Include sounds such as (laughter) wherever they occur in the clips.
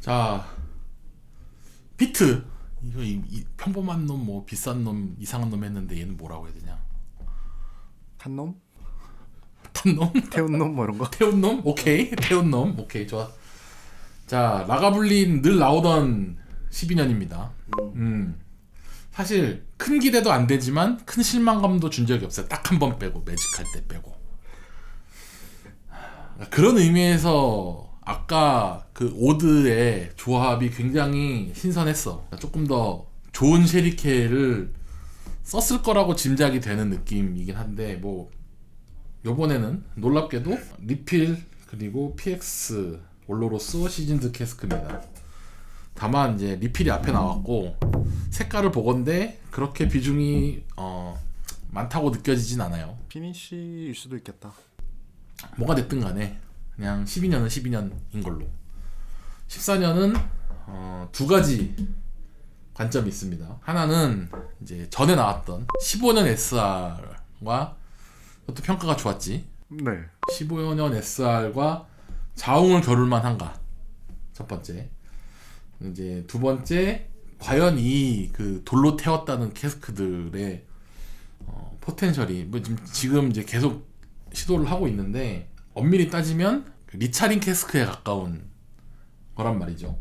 자 피트. 이거 이, 이 평범한 놈 뭐 비싼 놈 이상한 놈 했는데 얘는 뭐라고 해야 되냐? 탄 놈? 탄 놈? (laughs) 태운 놈 뭐 이런 거? 태운 놈? 오케이. 태운 놈? 오케이 좋아. 자 라가블린 늘 나오던 12년입니다. 음. 사실 큰 기대도 안 되지만 큰 실망감도 준 적이 없어요. 딱 한 번 빼고 매직할 때 빼고 그런 의미에서 아까 그 오드의 조합이 굉장히 신선했어 조금 더 좋은 쉐리케를 썼을 거라고 짐작이 되는 느낌이긴 한데 뭐 요번에는 놀랍게도 리필 그리고 PX 올로로스 시즌드 캐스크입니다. 다만 이제 리필이 앞에 나왔고 색깔을 보건데 그렇게 비중이 어, 많다고 느껴지진 않아요. 피니쉬일 수도 있겠다. 뭐가 됐든 간에 그냥 12년은 12년인 걸로 14년은 어, 두 가지 관점이 있습니다. 하나는 이제 전에 나왔던 15년 SR과 그것도 평가가 좋았지. 네. 15년 SR과 자웅을 겨룰만 한가? 첫 번째. 이제 두 번째, 과연 이 그 돌로 태웠다는 캐스크들의 어, 포텐셜이 뭐 지금, 지금 이제 계속 시도를 하고 있는데 엄밀히 따지면 그 리차링 캐스크에 가까운 거란 말이죠.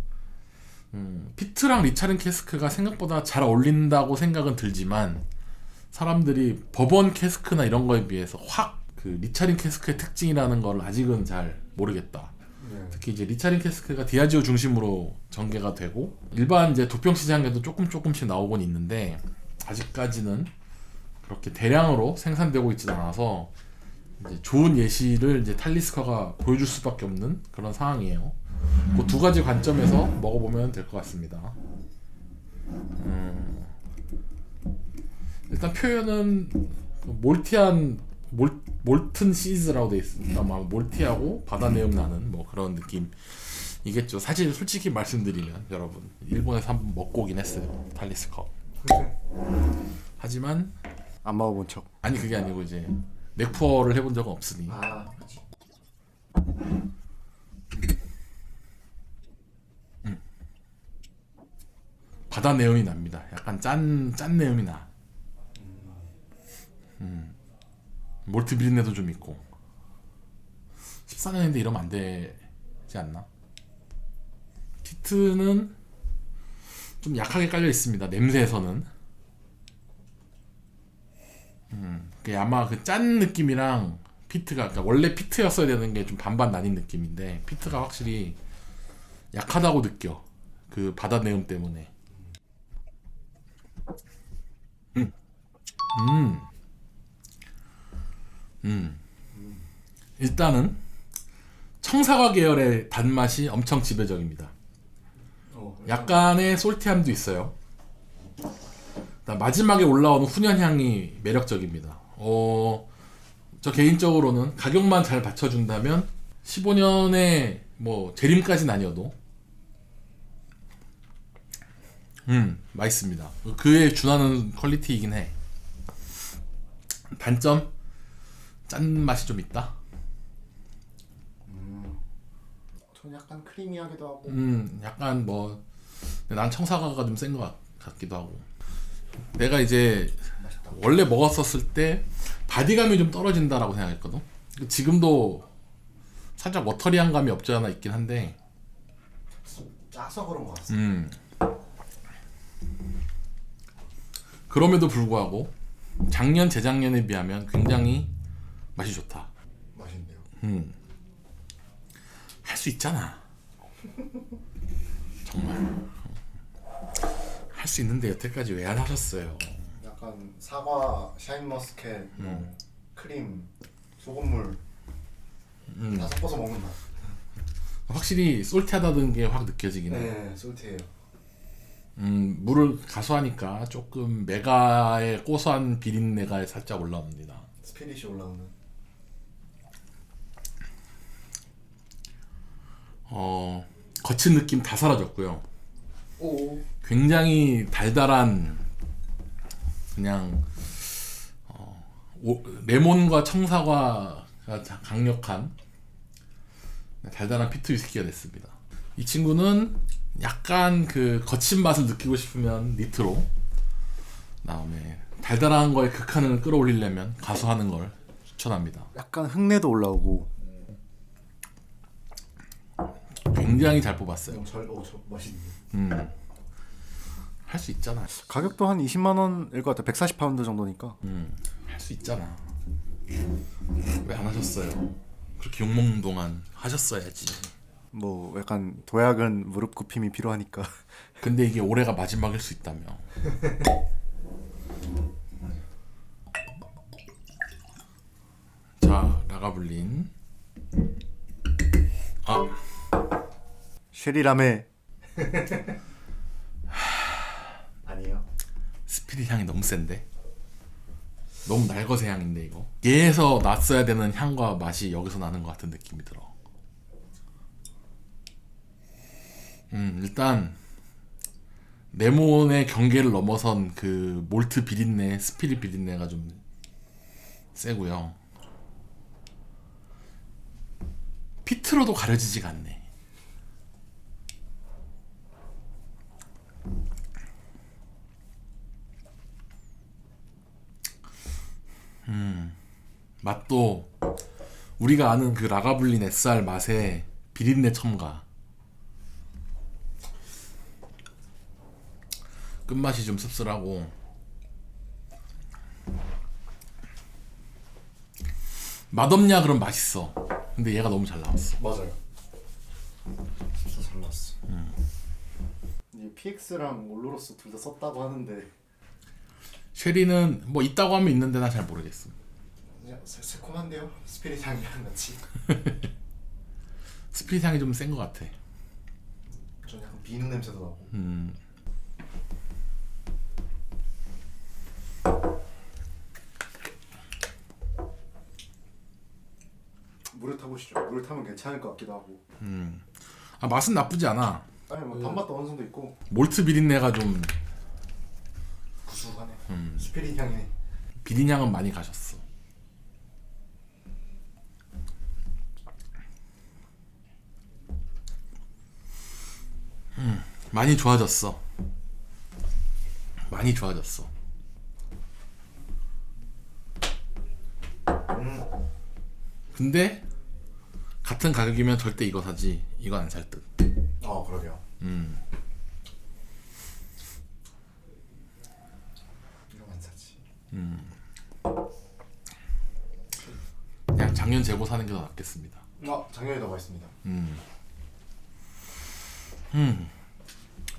음, 피트랑 리차링 캐스크가 생각보다 잘 어울린다고 생각은 들지만 사람들이 버번 캐스크나 이런 거에 비해서 확 그 리차링 캐스크의 특징이라는 걸 아직은 잘 모르겠다. 특히 이제 리차링 캐스크가 디아지오 중심으로 전개가 되고 일반 이제 도평 시장에도 조금 조금씩 나오곤 있는데 아직까지는 그렇게 대량으로 생산되고 있지 않아서 이제 좋은 예시를 이제 탈리스카가 보여줄 수밖에 없는 그런 상황이에요. 그 두 가지 관점에서 먹어보면 될 것 같습니다. 음, 일단 표현은 그 몰티한 몰, 몰튼 시즈라고 돼 있습니다. 아마 몰티하고 바다 내음 나는 뭐 그런 느낌이겠죠. 사실 솔직히 말씀드리면 여러분 일본에서 한번 먹고 오긴 했어요. 탈리스컵. 하지만 안 먹어본 척. 아니 그게 아니고 이제 맥푸어를 해본 적은 없으니 아, 그렇지. 바다 내음이 납니다. 약간 짠, 짠 내음이 나. 음. 몰트 비린내도 좀 있고. 14년인데 이러면 안 되지 않나? 피트는 좀 약하게 깔려 있습니다. 냄새에서는. 음, 그 아마 그 짠 느낌이랑 피트가, 그러니까 원래 피트였어야 되는 게 좀 반반 나뉜 느낌인데, 피트가 확실히 약하다고 느껴. 그 바다 내음 때문에. 음. 음. 일단은 청사과 계열의 단맛이 엄청 지배적입니다. 어, 약간의 솔티함도 있어요. 마지막에 올라오는 훈연 향이 매력적입니다. 어, 저 개인적으로는 가격만 잘 받쳐준다면 15년에 뭐 재림까지는 아니어도 음 맛있습니다. 그에 준하는 퀄리티이긴 해. 단점 짠 맛이 좀 있다. 전 약간 크리미하기도 하고. 음, 약간 뭐, 난 청사과가 좀 센 것 같기도 하고. 내가 이제 원래 먹었었을 때 바디감이 좀 떨어진다라고 생각했거든. 지금도 살짝 워터리한 감이 없지 않아 있긴 한데, 짜서 그런 거 같습니다. 음. 그럼에도 불구하고 작년 재작년에 비하면 굉장히 맛이 좋다. 맛있네요. 음. 할 수 있잖아. 정말. 할 수 있는데 여태까지 왜 안 하셨어요? 약간 사과, 샤인머스켓, 뭐 크림, 소금물 음. 다 섞어서 먹는 맛. 확실히 솔티하다는 게 확 느껴지긴 해. 네, 솔트예요. 음, 물을 가수하니까 조금 메가의 고소한 비린내가 살짝 올라옵니다. 스피릿이 올라오는. 어, 거친 느낌 다 사라졌고요. 오. 굉장히 달달한 그냥 어, 오- 레몬과 청사과가 자- 강력한 달달한 피트 위스키가 됐습니다. 이 친구는 약간 그 거친 맛을 느끼고 싶으면 니트로 다음에 달달한 거에 극한을 끌어올리려면 가수하는 걸 추천합니다. 약간 흙내도 올라오고 굉장히 잘 뽑았어요. 어, 잘, 어, 저 맛있네. 음. 할 수 있잖아. 가격도 한 20만 원일 것 같아. 140 파운드 정도니까. 음. 할 수 있잖아. 왜 안 하셨어요? 그렇게 욕 먹는 동안 하셨어야지. 뭐 약간 도약은 무릎 굽힘이 필요하니까. (laughs) 근데 이게 올해가 마지막일 수 있다며. 자, 라가블린. 아, 쉐리람의 (laughs) 아니에요? 스피릿 향이 너무 센데. 너무 날것의 향인데 이거. 얘에서 났어야 되는 향과 맛이 여기서 나는 것 같은 느낌이 들어. 음, 일단 레몬의 경계를 넘어선 그 몰트 비린내, 스피릿 비린내가 좀 세고요. 피트로도 가려지지가 않네. 맛도 우리가 아는 그 라가블린 SR 맛의 비린내 첨가. 끝맛이 좀 씁쓸하고 맛없냐 그럼 맛있어. 근데 얘가 너무 잘 나왔어. 맞아요. 진짜 잘 나왔어. 이 PX랑 올로로스 둘 다 썼다고 하는데 쉐리는 뭐 있다고 하면 있는데 나 잘 모르겠어. 그냥 새, 새콤한데요? 스피릿 향이랑 같이. (laughs) 스피릿 향이 좀 센 것 같아. 좀 약간 비누 냄새도 나고. 음. 물을 타보시죠. 물을 타면 괜찮을 것 같기도 하고. 아 맛은 나쁘지 않아. 아니 뭐 단맛도 어느 정도 있고. 몰트 비린내가 좀 구수하네. 스피릿 향이네. 비린 향은 많이 가셨어. 음, 많이 좋아졌어. 많이 좋아졌어. 근데 같은 가격이면 절대 이거 사지. 이거 안살 듯. 어, 그러게요. 음. 이거 안 사지. 그냥 작년 재고 사는 게 더 낫겠습니다. 아, 작년에 더 맛있습니다.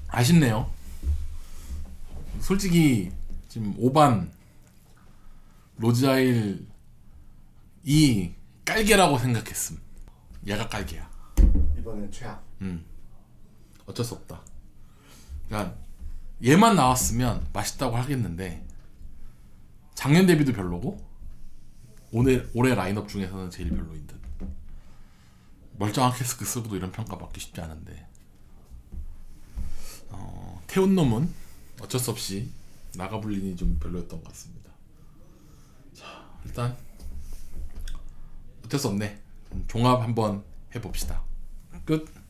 아쉽네요. 솔직히 지금 5반 로즈아일 이 깔개라고 생각했음. 얘가 깔개야. 이번엔 최악. 음. 어쩔 수 없다. 그러니까 얘만 나왔으면 맛있다고 하겠는데 작년 대비도 별로고 올해 올해 라인업 중에서는 제일 별로인 듯. 멀쩡한 캐스크 쓰고도 이런 평가 받기 쉽지 않은데 어, 태운 놈은 어쩔 수 없이 나가불린이 좀 별로였던 것 같습니다. 자 일단 어쩔 수 없네. 종합 한번 해봅시다. 끝.